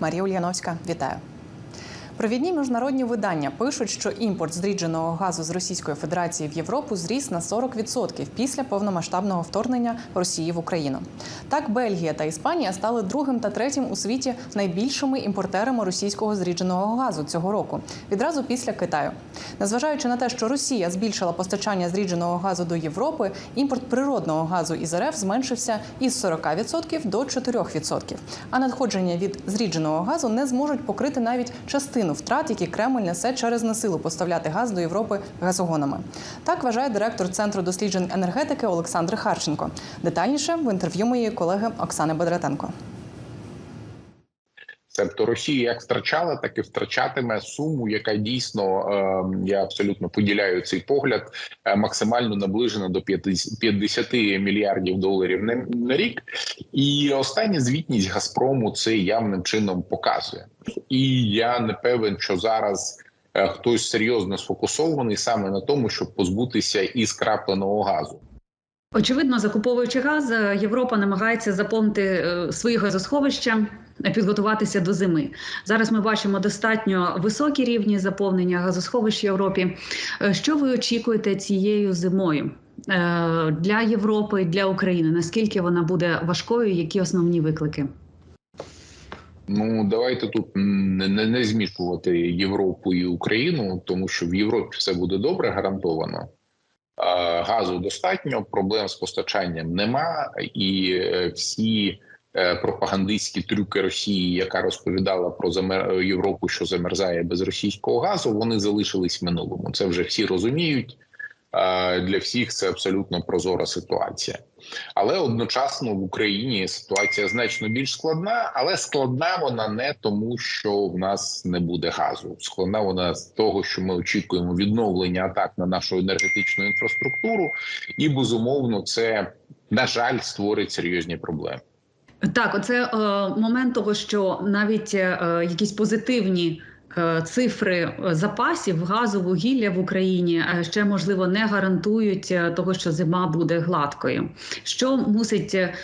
Марія Ульяновська. Вітаю. Провідні міжнародні видання пишуть, що імпорт зрідженого газу з Російської Федерації в Європу зріс на 40% після повномасштабного вторгнення Росії в Україну. Так, Бельгія та Іспанія стали другим та третім у світі найбільшими імпортерами російського зрідженого газу цього року, відразу після Китаю. Незважаючи на те, що Росія збільшила постачання зрідженого газу до Європи, імпорт природного газу із РФ зменшився із 40% до 4%. А надходження від зрідженого газу не зможуть покрити навіть частину втрат, які Кремль несе через насилу поставляти газ до Європи газогонами. Так вважає директор центру досліджень енергетики Олександр Харченко. Детальніше в інтерв'ю моєї колеги Оксани Бедратенко. Тобто Росія як втрачала, так і втрачатиме суму, яка дійсно е, я абсолютно поділяю цей погляд, е, максимально наближена до 50 50 мільярдів доларів на, рік. І остання звітність Газпрому це явним чином показує. І я не певен, що зараз. е, Хтось серйозно сфокусований саме на тому, щоб позбутися із крапленого газу. Очевидно, закуповуючи газ, е, Європа намагається заповнити свої газосховища, підготуватися до зими. Зараз ми бачимо достатньо високі рівні заповнення газосховищ в Європі. Е, Що ви очікуєте цією зимою е, для Європи, для України? Наскільки вона буде важкою? Які основні виклики? Ну давайте тут не, не, не змішувати Європу і Україну, тому що в Європі все буде добре, гарантовано. Газу достатньо, проблем з постачанням нема, і е, всі е, пропагандистські трюки Росії, яка розповідала про замер... Європу, що замерзає без російського газу, вони залишились в минулому. Це вже всі розуміють. Для всіх це абсолютно прозора ситуація. Але одночасно в Україні ситуація значно більш складна, але складна вона не тому, що в нас не буде газу. Складна вона з того, що ми очікуємо відновлення атак на нашу енергетичну інфраструктуру, і безумовно, це на жаль створить серйозні проблеми. Так, оце е, момент того, що навіть е, якісь позитивні. е, Цифри е, запасів газу вугілля в Україні е, ще можливо не гарантують того, що зима буде гладкою. Що мусить е,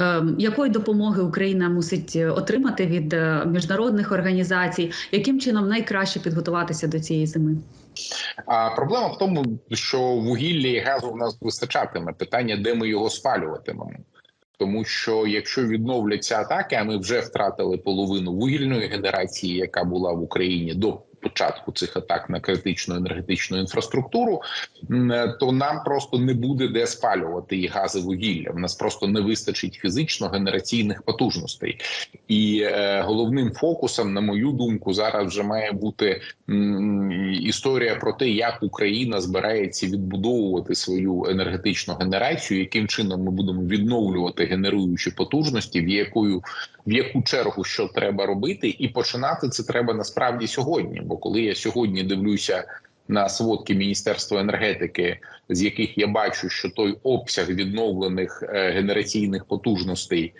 е, якої допомоги Україна мусить отримати від міжнародних організацій? Яким чином найкраще підготуватися до цієї зими? А проблема в тому, що вугілля і газу в нас вистачатиме. Питання, де ми його спалюватимемо. Тому що якщо відновляться атаки, а ми вже втратили половину вугільної генерації, яка була в Україні до початку цих атак на критичну енергетичну інфраструктуру, то нам просто не буде де спалювати і гази вугілля. В нас просто не вистачить фізично генераційних потужностей. І е, головним фокусом, на мою думку, зараз вже має бути історія про те, як Україна збирається відбудовувати свою енергетичну генерацію, яким чином ми будемо відновлювати генеруючі потужності, в якою в яку чергу що треба робити, і починати це треба насправді сьогодні. Бо коли я сьогодні дивлюся на сводки Міністерства енергетики, з яких я бачу, що той обсяг відновлених е, генераційних потужностей,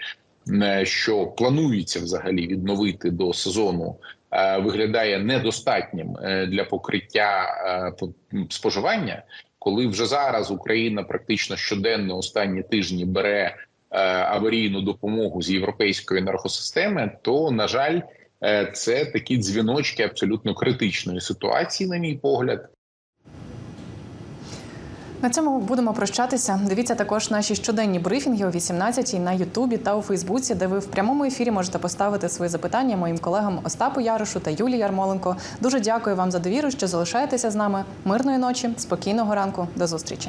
е, що планується взагалі відновити до сезону, е, виглядає недостатнім для покриття споживання. Коли вже зараз Україна практично щоденно останні тижні бере аварійну допомогу з європейської енергосистеми, то на жаль, це такі дзвіночки абсолютно критичної ситуації, на мій погляд. На цьому будемо прощатися. Дивіться також наші щоденні брифінги о 18-й на Ютубі та у Фейсбуці, де ви в прямому ефірі можете поставити свої запитання моїм колегам Остапу Ярошу та Юлії Ярмоленко. Дуже дякую вам за довіру, що залишаєтеся з нами. Мирної ночі, спокійного ранку, до зустрічі.